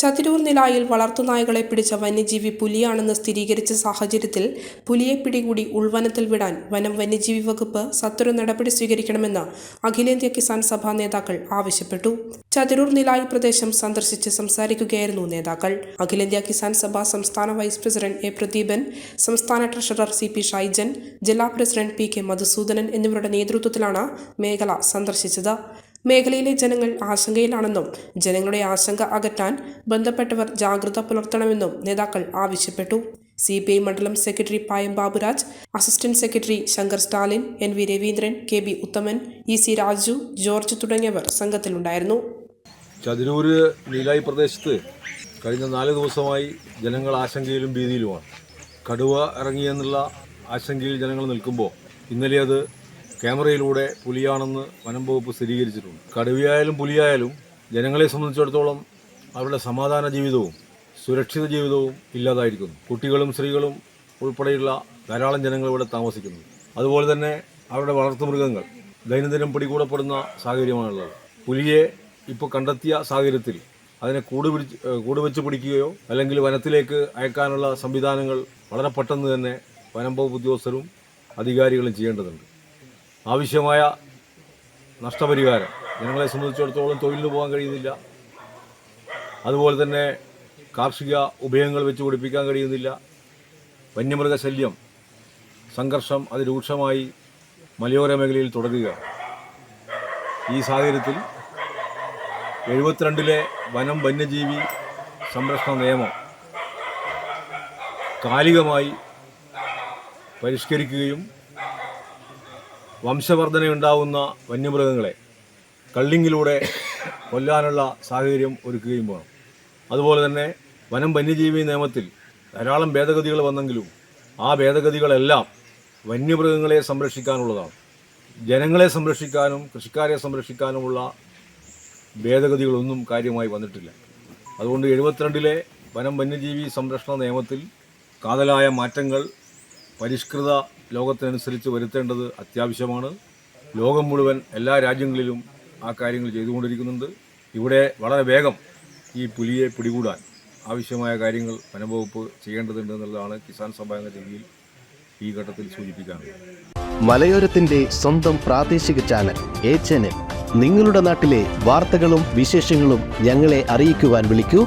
ചതിരൂർ നിലായിൽ വളർത്തുനായകളെ പിടിച്ച വന്യജീവി പുലിയാണെന്ന് സ്ഥിരീകരിച്ച സാഹചര്യത്തിൽ പുലിയെ പിടികൂടി ഉൾവനത്തിൽ വിടാൻ വനം വന്യജീവി വകുപ്പ് സത്വര നടപടി സ്വീകരിക്കണമെന്ന് അഖിലേന്ത്യാ കിസാൻ സഭാ നേതാക്കൾ ആവശ്യപ്പെട്ടു. ചതിരൂർ നിലായി പ്രദേശം സന്ദർശിച്ച് സംസാരിക്കുകയായിരുന്നു നേതാക്കൾ. അഖിലേന്ത്യാ കിസാൻ സഭ സംസ്ഥാന വൈസ് പ്രസിഡന്റ് എ പ്രദീപൻ സംസ്ഥാന ട്രഷറർ സി പി ഷൈജൻ ജില്ലാ പ്രസിഡന്റ് പി കെ മധുസൂദനൻ എന്നിവരുടെ നേതൃത്വത്തിലാണ് മേഖല സന്ദർശിച്ചത്. മേഖലയിലെ ജനങ്ങൾ ആശങ്കയിലാണെന്നും ജനങ്ങളുടെ ആശങ്ക അകറ്റാൻ ബന്ധപ്പെട്ടവർ ജാഗ്രത പുലർത്തണമെന്നും നേതാക്കൾ ആവശ്യപ്പെട്ടു. സി പി ഐ മണ്ഡലം secretary Payam Baburaj assistant secretary Shankar Stalin N V Raveendran K B Uthaman E C Raju George തുടങ്ങിയവർ സംഘത്തിലുണ്ടായിരുന്നു. ചതിരൂര് നീലായി പ്രദേശത്ത് കഴിഞ്ഞ നാല് ദിവസമായി ജനങ്ങൾ ആശങ്കയിലും ഭീതിയിലുമാണ്. കടുവ ഇറങ്ങിയെന്നുള്ള ആശങ്കയിൽ ജനങ്ങൾ നിൽക്കുമ്പോൾ ഇന്നലെ അത് ക്യാമറയിലൂടെ പുലിയാണെന്ന് വനം വകുപ്പ് സ്ഥിരീകരിച്ചിട്ടുണ്ട്. കടുവയായാലും പുലിയായാലും ജനങ്ങളെ സംബന്ധിച്ചിടത്തോളം അവരുടെ സമാധാന ജീവിതവും സുരക്ഷിത ജീവിതവും ഇല്ലാതായിരിക്കുന്നു. കുട്ടികളും സ്ത്രീകളും ഉൾപ്പെടെയുള്ള ധാരാളം ജനങ്ങൾ ഇവിടെ താമസിക്കുന്നു. അതുപോലെ തന്നെ അവരുടെ വളർത്തുമൃഗങ്ങൾ ദൈനംദിനം പിടികൂടപ്പെടുന്ന സാഹചര്യമാണുള്ളത്. പുലിയെ ഇപ്പോൾ കണ്ടെത്തിയ സാഹചര്യത്തിൽ അതിനെ കൂട് പിടിച്ച് കൂട് വെച്ച് പിടിക്കുകയോ അല്ലെങ്കിൽ വനത്തിലേക്ക് അയക്കാനുള്ള സംവിധാനങ്ങൾ വളരെ പെട്ടെന്ന് തന്നെ വനം വകുപ്പ് ഉദ്യോഗസ്ഥരും അധികാരികളും ചെയ്യേണ്ടതുണ്ട്. ആവശ്യമായ നഷ്ടപരിഹാരം. ജനങ്ങളെ സംബന്ധിച്ചിടത്തോളം തൊഴിലിന് പോകാൻ കഴിയുന്നില്ല. അതുപോലെ തന്നെ കാർഷിക ഉപയോഗങ്ങൾ വെച്ച് പിടിപ്പിക്കാൻ കഴിയുന്നില്ല. വന്യമൃഗശല്യം സംഘർഷം അതിരൂക്ഷമായി മലയോര മേഖലയിൽ തുടരുക. ഈ സാഹചര്യത്തിൽ എഴുപത്തിരണ്ടിലെ വനം വന്യജീവി സംരക്ഷണ നിയമം കാലികമായി പരിഷ്കരിക്കുകയും വംശവർധനയുണ്ടാവുന്ന വന്യമൃഗങ്ങളെ കള്ളിങ്ങിലൂടെ കൊല്ലാനുള്ള സാഹചര്യം ഒരുക്കുകയും വേണം. അതുപോലെ തന്നെ വനം വന്യജീവി നിയമത്തിൽ ധാരാളം ഭേദഗതികൾ വന്നെങ്കിലും ആ ഭേദഗതികളെല്ലാം വന്യമൃഗങ്ങളെ സംരക്ഷിക്കാനുള്ളതാണ്. ജനങ്ങളെ സംരക്ഷിക്കാനും കൃഷിക്കാരെ സംരക്ഷിക്കാനുമുള്ള ഭേദഗതികളൊന്നും കാര്യമായി വന്നിട്ടില്ല. അതുകൊണ്ട് എഴുപത്തിരണ്ടിലെ വനം വന്യജീവി സംരക്ഷണ നിയമത്തിൽ കാതലായ മാറ്റങ്ങൾ പരിഷ്കൃത ലോകത്തിനനുസരിച്ച് വരുത്തേണ്ടത് അത്യാവശ്യമാണ്. ലോകം മുഴുവൻ എല്ലാ രാജ്യങ്ങളിലും ആ കാര്യങ്ങൾ ചെയ്തുകൊണ്ടിരിക്കുന്നുണ്ട്. ഇവിടെ വളരെ വേഗം ഈ പുലിയെ പിടികൂടാൻ ആവശ്യമായ കാര്യങ്ങൾ വനംവകുപ്പ് ചെയ്യേണ്ടതുണ്ട് എന്നുള്ളതാണ് കിസാൻ സഭ എന്ന രീതിയിൽ ഈ ഘട്ടത്തിൽ സൂചിപ്പിക്കാനുള്ളത്. മലയോരത്തിന്റെ സ്വന്തം പ്രാദേശിക ചാനൽ എ ചാനൽ. നിങ്ങളുടെ നാട്ടിലെ വാർത്തകളും വിശേഷങ്ങളും ഞങ്ങളെ അറിയിക്കുവാൻ വിളിക്കൂ.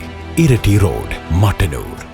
ഇരട്ടി റോഡ് മട്ടന്നൂർ.